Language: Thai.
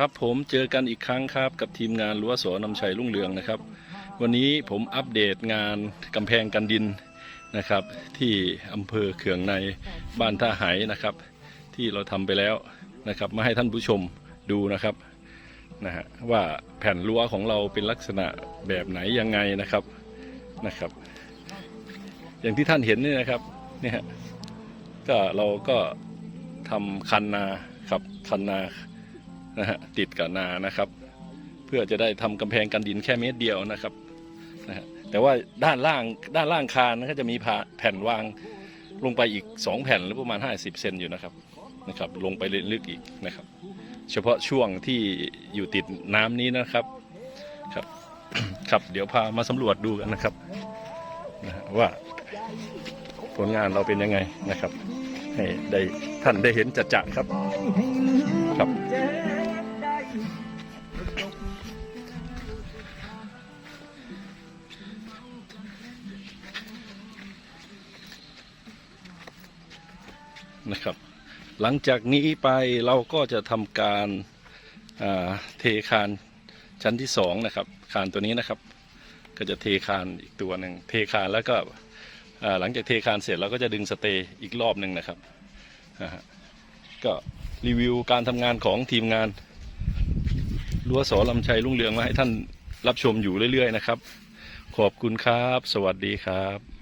ครับผมเจอกันอีกครั้งครับกับทีมงานรั้วสอนำชัยรุ่งเรืองนะครับ วันนี้ผมอัปเดตงานกำแพงกันดินนะครับ ที่อำเภอเขืองในบ้านท่าไหนะครับ ที่เราทำไปแล้วนะครับ มาให้ท่านผู้ชมดูนะครับนะฮะว่าแผ่นรั้วของเราเป็นลักษณะแบบไหนยังไงนะครับนะครับ อย่างที่ท่านเห็นนี่นะครับเนี่ยฮะก็เราก็ทำคันนาครับคันนา นะฮะติดกับนานะครับ เพื่อจะได้ทำกำแพงกันดินแค่เมตรเดียวนะครับนะฮะแต่ว่าด้านล่างด้านล่างคานก็จะมีแผ่นวางลงไปอีก 2 แผ่นหรือประมาณ 50 เซนอยู่นะครับนะครับ ลงไปลึกอีกนะครับ เฉพาะช่วงที่อยู่ติดน้ำนี้นะครับครับครับเดี๋ยวพามาสำรวจดูกันนะครับนะว่าผลงานเราเป็นยังไงนะครับ ให้ได้ท่านได้เห็นจัดจครับ ครับ นะครับ หลังจากนี้ไปเราก็จะทำการาเทคานชั้นที่สองนะครับ คานตัวนี้นะครับ ก็จะเทคานอีกตัวหนึ่งเทคานแล้วก็ หลังจากเทคานเสร็จเราก็จะดึงสเตย์อีกรอบหนึ่งนะครับก็รีวิวการทำงานของทีมงานรั้วสอลำชัยรุ่งเรืองมาให้ท่านรับชมอยู่เรื่อยๆนะครับ ขอบคุณครับ สวัสดีครับ